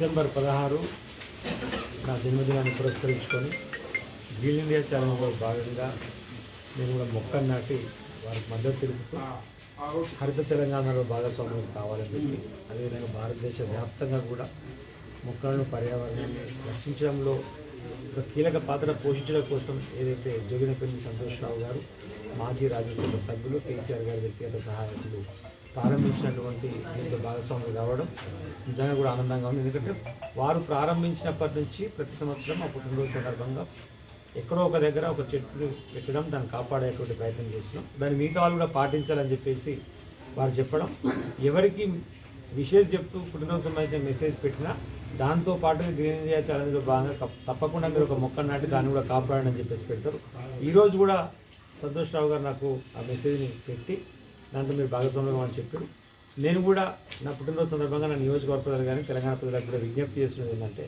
December పదహారు నా జన్మదినాన్ని పురస్కరించుకొని గ్రీన్ ఇండియా ఛానల్లో భాగంగా నేను కూడా మొక్కను నాటి వారికి మద్దతు తెలుపుతూ హరిత తెలంగాణలో భాగస్వామ్యం కావాలని చెప్పి అదేవిధంగా భారతదేశ వ్యాప్తంగా కూడా మొక్కలను పర్యావరణాన్ని రక్షించడంలో ఒక కీలక పాత్ర పోషించడం కోసం ఏదైతే జోగినపల్లి సంతోష్రావు గారు మాజీ రాజ్యసభ సభ్యులు కేసీఆర్ గారి వ్యక్తిగత సహాయకులు ప్రారంభించినటువంటి దీంతో భాగస్వాములు కావడం నిజంగా కూడా ఆనందంగా ఉంది. ఎందుకంటే వారు ప్రారంభించినప్పటి నుంచి ప్రతి సంవత్సరం ఆ పుట్టినరోజు సందర్భంగా ఎక్కడో ఒక దగ్గర ఒక చెట్టు పెట్టడం దాన్ని కాపాడేటువంటి ప్రయత్నం చేస్తున్నాం. దాన్ని మిగతా వాళ్ళు కూడా పాటించాలని చెప్పేసి వారు చెప్పడం. ఎవరికి విషెస్ చెప్తూ పుట్టినరోజు సంబంధించిన మెసేజ్ పెట్టినా దాంతో పాటు గ్రీన్ ఇండియా ఛాలెంజ్లో భాగంగా తప్పకుండా మీరు ఒక మొక్క నాటి దాన్ని కూడా కాపాడండి అని చెప్పేసి పెడతారు. ఈరోజు కూడా సంతోష్ రావు గారు నాకు ఆ మెసేజ్ని పెట్టి దాంట్లో మీరు భాగస్వామ్యం అని చెప్పారు. నేను కూడా నా పుట్టినరోజు సందర్భంగా నా నియోజకవర్గ ప్రజలు కానీ తెలంగాణ ప్రజలకు కూడా విజ్ఞప్తి చేస్తున్నది ఏంటంటే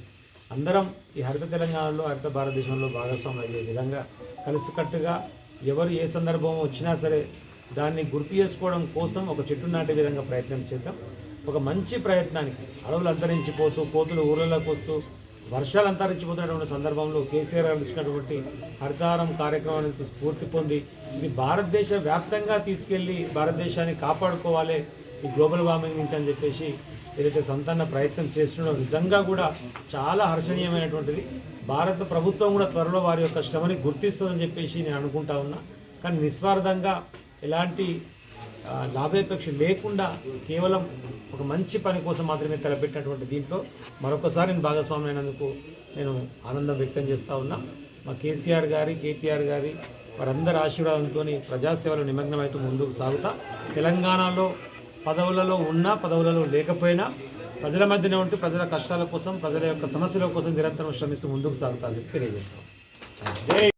అందరం ఈ హరిత తెలంగాణలో హరిత భారతదేశంలో భాగస్వాములు అయ్యే విధంగా కలిసికట్టుగా ఎవరు ఏ సందర్భం వచ్చినా సరే దాన్ని గుర్తు చేసుకోవడం కోసం ఒక చెట్టు నాటే విధంగా ప్రయత్నం చేద్దాం. ఒక మంచి ప్రయత్నానికి అడవులు అంతరించిపోతూ కోతులు ఊర్లలోకి వస్తూ వర్షాలు అంతరించిపోతున్నటువంటి సందర్భంలో కేసీఆర్ గారు ఇచ్చినటువంటి హరితారం కార్యక్రమానికి స్ఫూర్తి పొంది ఇది భారతదేశ వ్యాప్తంగా తీసుకెళ్ళి భారతదేశాన్ని కాపాడుకోవాలి ఈ గ్లోబల్ వార్మింగ్ నుంచి అని చెప్పేసి ఏదైతే సంతాన ప్రయత్నం చేస్తున్నాడో నిజంగా కూడా చాలా హర్షణీయమైనటువంటిది. భారత ప్రభుత్వం కూడా త్వరలో వారి యొక్క శ్రమని గుర్తిస్తుందని చెప్పేసి నేను అనుకుంటా ఉన్నా. కానీ నిస్వార్థంగా ఎలాంటి లాభాపేక్ష లేకుండా కేవలం ఒక మంచి పని కోసం మాత్రమే తలపెట్టినటువంటి దీంట్లో మరొకసారి నేను భాగస్వామి అయినందుకు నేను ఆనందం వ్యక్తం చేస్తూ ఉన్నా. మా కేసీఆర్ గారి కేటీఆర్ గారి వారందరి ఆశీర్వాదంతో ప్రజాసేవలో నిమగ్నమైతే ముందుకు సాగుతా. తెలంగాణలో పదవులలో ఉన్నా పదవులలో లేకపోయినా ప్రజల మధ్యనే ఉంటూ ప్రజల కష్టాల కోసం ప్రజల యొక్క సమస్యల కోసం నిరంతరం శ్రమిస్తూ ముందుకు సాగుతా అని చెప్పి తెలియజేస్తాం